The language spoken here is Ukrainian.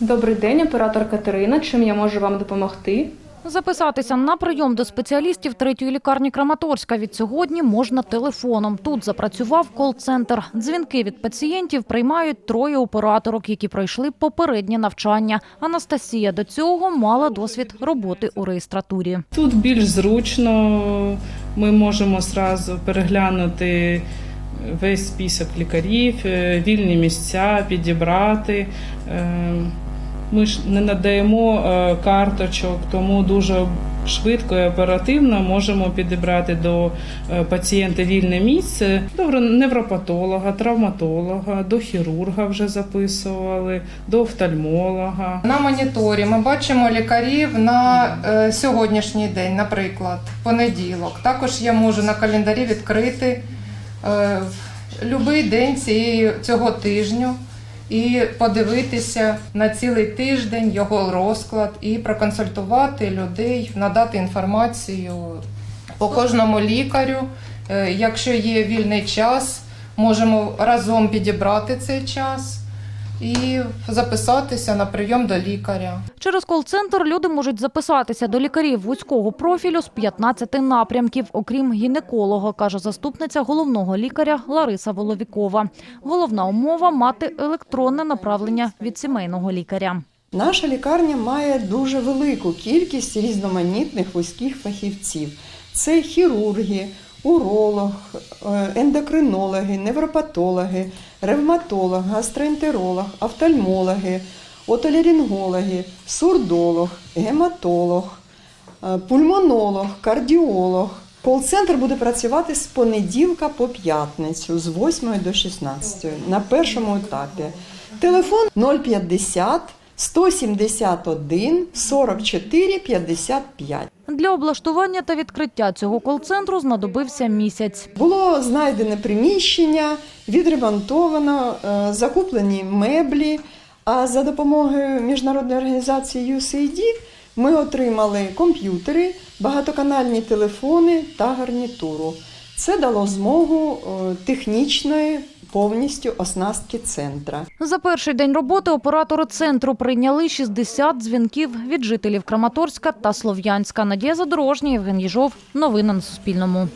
Добрий день, оператор Катерина. Чим я можу вам допомогти? Записатися на прийом до спеціалістів третьої лікарні Краматорська від сьогодні можна телефоном. Тут запрацював кол-центр. Дзвінки від пацієнтів приймають троє операторок, які пройшли попереднє навчання. Анастасія до цього мала досвід роботи у реєстратурі. Тут більш зручно, ми можемо зразу переглянути весь список лікарів, е, вільні місця підібрати. Ми ж не надаємо е, карточок, тому дуже швидко і оперативно можемо підібрати до е, пацієнта вільне місце. До невропатолога, травматолога, до хірурга вже записували, до офтальмолога. На моніторі ми бачимо лікарів на е, сьогоднішній день, наприклад, понеділок. Також я можу на календарі відкрити будь-який день цієї, цього тижню і подивитися на цілий тиждень його розклад і проконсультувати людей, надати інформацію по кожному лікарю. Е, Якщо є вільний час, можемо разом підібрати цей час і записатися на прийом до лікаря. Через кол-центр люди можуть записатися до лікарів вузького профілю з 15 напрямків, окрім гінеколога, каже заступниця головного лікаря Лариса Воловікова. Головна умова мати електронне направлення від сімейного лікаря. Наша лікарня має дуже велику кількість різноманітних вузьких фахівців. Це хірурги, уролог, е, ендокринологи, невропатологи, ревматолог, гастроентеролог, офтальмологи, отоларингологи, сурдолог, гематолог, е, пульмонолог, кардіолог. Кол-центр буде працювати з понеділка по п'ятницю з 8 до 16 на першому етапі. Телефон 050 171 44 55. Для облаштування та відкриття цього кол-центру знадобився місяць. Було знайдене приміщення, відремонтовано, е, закуплені меблі. А за допомогою міжнародної організації USAID ми отримали комп'ютери, багатоканальні телефони та гарнітуру. Це дало змогу е, технічної повністю оснастки центра. За перший день роботи оператори центру прийняли 60 дзвінків від жителів Краматорська та Слов'янська. Надія Задорожня, Євген Єжов. Новини на Суспільному.